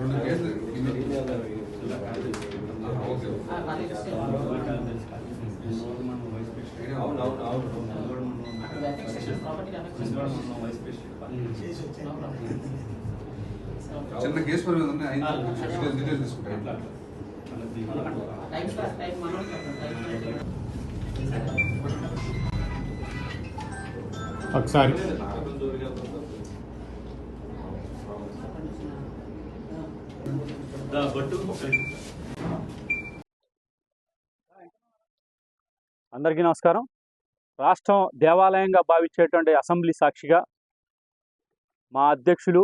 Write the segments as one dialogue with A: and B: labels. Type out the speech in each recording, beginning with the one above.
A: రెండు కేసులు చిన్న కేసు పని మీద ఉన్నాయి డీటెయిల్స్ తీసుకుంటాను.
B: ఒకసారి.
C: అందరికీ నమస్కారం. రాష్ట్రం దేవాలయంగా భావించేటువంటి అసెంబ్లీ సాక్షిగా మా అధ్యక్షులు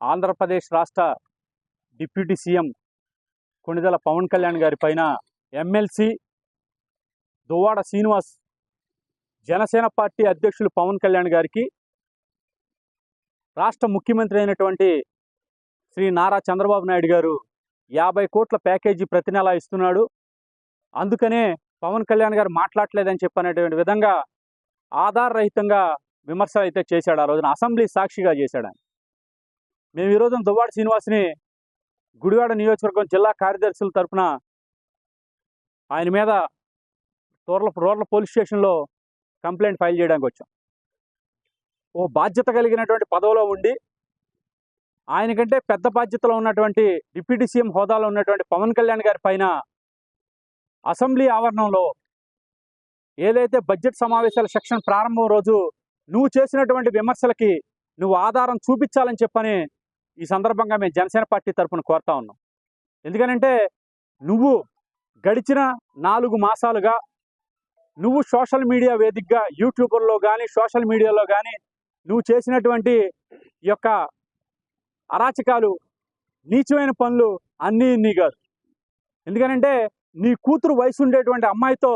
C: ఆంధ్రప్రదేశ్ రాష్ట్ర డిప్యూటీ సీఎం కొణిదెల పవన్ కళ్యాణ్ గారి పైన ఎమ్మెల్సీ దువ్వాడ శ్రీనివాస్ జనసేన పార్టీ అధ్యక్షులు పవన్ కళ్యాణ్ గారికి రాష్ట్ర ముఖ్యమంత్రి అయినటువంటి శ్రీ నారా చంద్రబాబు నాయుడు గారు యాభై కోట్ల ప్యాకేజీ ప్రతి నెల ఇస్తున్నాడు. అందుకనే పవన్ కళ్యాణ్ గారు మాట్లాడలేదని చెప్పనేటువంటి విధంగా ఆధారరహితంగా విమర్శలు అయితే చేశాడు ఆ రోజున. అసెంబ్లీ సాక్షిగా చేశాడు ఆయన. మేము ఈ రోజున దువ్వాడ శ్రీనివాస్ని గుడివాడ నియోజకవర్గం జిల్లా కార్యదర్శుల తరపున ఆయన మీద తోర్ల రోడ్ల పోలీస్ స్టేషన్లో కంప్లైంట్ ఫైల్ చేయడానికి వచ్చాం. ఓ బాధ్యత కలిగినటువంటి పదవిలో ఉండి ఆయనకంటే పెద్ద బాధ్యతలో ఉన్నటువంటి డిప్యూటీ సీఎం హోదాలో ఉన్నటువంటి పవన్ కళ్యాణ్ గారి పైన అసెంబ్లీ ఆవరణంలో ఏదైతే బడ్జెట్ సమావేశాల సెక్షన్ ప్రారంభం రోజు నువ్వు చేసినటువంటి విమర్శలకి నువ్వు ఆధారం చూపించాలని చెప్పని ఈ సందర్భంగా మేము జనసేన పార్టీ తరఫున కోరుతా ఉన్నాం. ఎందుకనంటే నువ్వు గడిచిన నాలుగు మాసాలుగా నువ్వు సోషల్ మీడియా వేదికగా యూట్యూబర్లో కానీ సోషల్ మీడియాలో కానీ నువ్వు చేసినటువంటి ఈ యొక్క అరాచకాలు నీచమైన పనులు అన్నీ నీ కాదు. ఎందుకనంటే నీ కూతురు వయసు ఉండేటువంటి అమ్మాయితో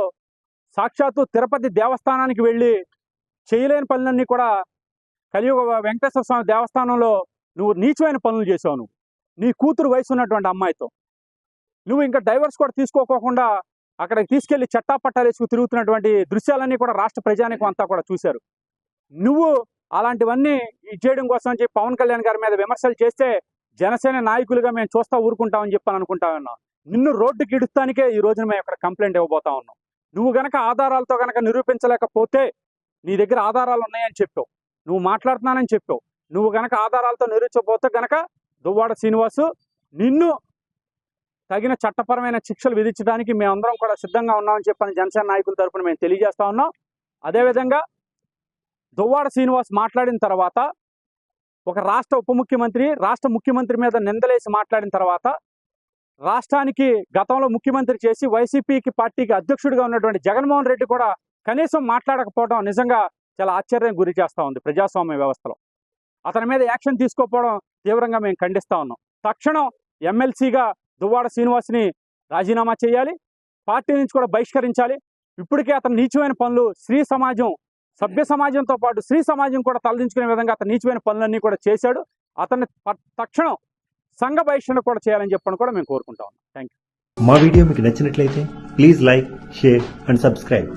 C: సాక్షాత్తు తిరుపతి దేవస్థానానికి వెళ్ళి చేయలేని పనులన్నీ కూడా కలియుగ వెంకటేశ్వర స్వామి దేవస్థానంలో నువ్వు నీచమైన పనులు చేసావు నువ్వు. నీ కూతురు వయసు ఉన్నటువంటి అమ్మాయితో. నువ్వు ఇంకా డైవర్స్ కూడా తీసుకోకోకుండా అక్కడికి తీసుకెళ్ళి చట్టాపట్టాలు వేసుకు తిరుగుతున్నటువంటి దృశ్యాలన్నీ కూడా రాష్ట్ర ప్రజానికం అంతా కూడా చూశారు. నువ్వు అలాంటివన్నీ ఇది చేయడం కోసం చెప్పి పవన్ కళ్యాణ్ గారి మీద విమర్శలు చేస్తే జనసేన నాయకులుగా మేము చూస్తా ఊరుకుంటామని చెప్పని అనుకుంటా ఉన్నాం. నిన్ను రోడ్డుకి ఇడుస్తానికే ఈ రోజున మేము ఇక్కడ కంప్లైంట్ ఇవ్వబోతా ఉన్నాం. నువ్వు గనక ఆధారాలతో గనక నిరూపించలేకపోతే నీ దగ్గర ఆధారాలు ఉన్నాయని చెప్పావు. నువ్వు మాట్లాడుతున్నానని చెప్పావు. నువ్వు గనక ఆధారాలతో నిరూపించకపోతే గనక దువ్వాడ శ్రీనివాసు నిన్ను తగిన చట్టపరమైన శిక్షలు విధించడానికి మేమందరం కూడా సిద్ధంగా ఉన్నామని చెప్పని జనసేన నాయకుల తరపున మేము తెలియజేస్తా ఉన్నాం. అదేవిధంగా దువ్వాడ శ్రీనివాస్ మాట్లాడిన తర్వాత ఒక రాష్ట్ర ఉప ముఖ్యమంత్రి రాష్ట్ర ముఖ్యమంత్రి మీద నిందలేసి మాట్లాడిన తర్వాత రాష్ట్రానికి గతంలో ముఖ్యమంత్రి చేసి వైసీపీకి పార్టీకి అధ్యక్షుడిగా ఉన్నటువంటి జగన్మోహన్ రెడ్డి కూడా కనీసం మాట్లాడకపోవడం నిజంగా చాలా ఆశ్చర్యం గురి చేస్తూ ఉంది ప్రజాస్వామ్య వ్యవస్థలో. అతని మీద యాక్షన్ తీసుకోకపోవడం తీవ్రంగా మేము ఖండిస్తా ఉన్నాం. తక్షణం ఎమ్మెల్సీగా దువ్వాడ శ్రీనివాస్ని రాజీనామా చేయాలి పార్టీ నుంచి కూడా బహిష్కరించాలి. ఇప్పటికే అతను నీచమైన పనులు స్త్రీ సమాజం సభ్య సమాజంతో పాటు స్త్రీ సమాజం కూడా తలదించుకునే విధంగా అతను నీచమైన పనులన్నీ కూడా చేశాడు. అతన్ని తక్షణం సంఘ బహిష్కరణ కూడా చేయాలని చెప్పని కూడా మేము కోరుకుంటా ఉన్నాం. థ్యాంక్ యూ
D: మా వీడియో మీకు నచ్చినట్లయితే please like share and subscribe.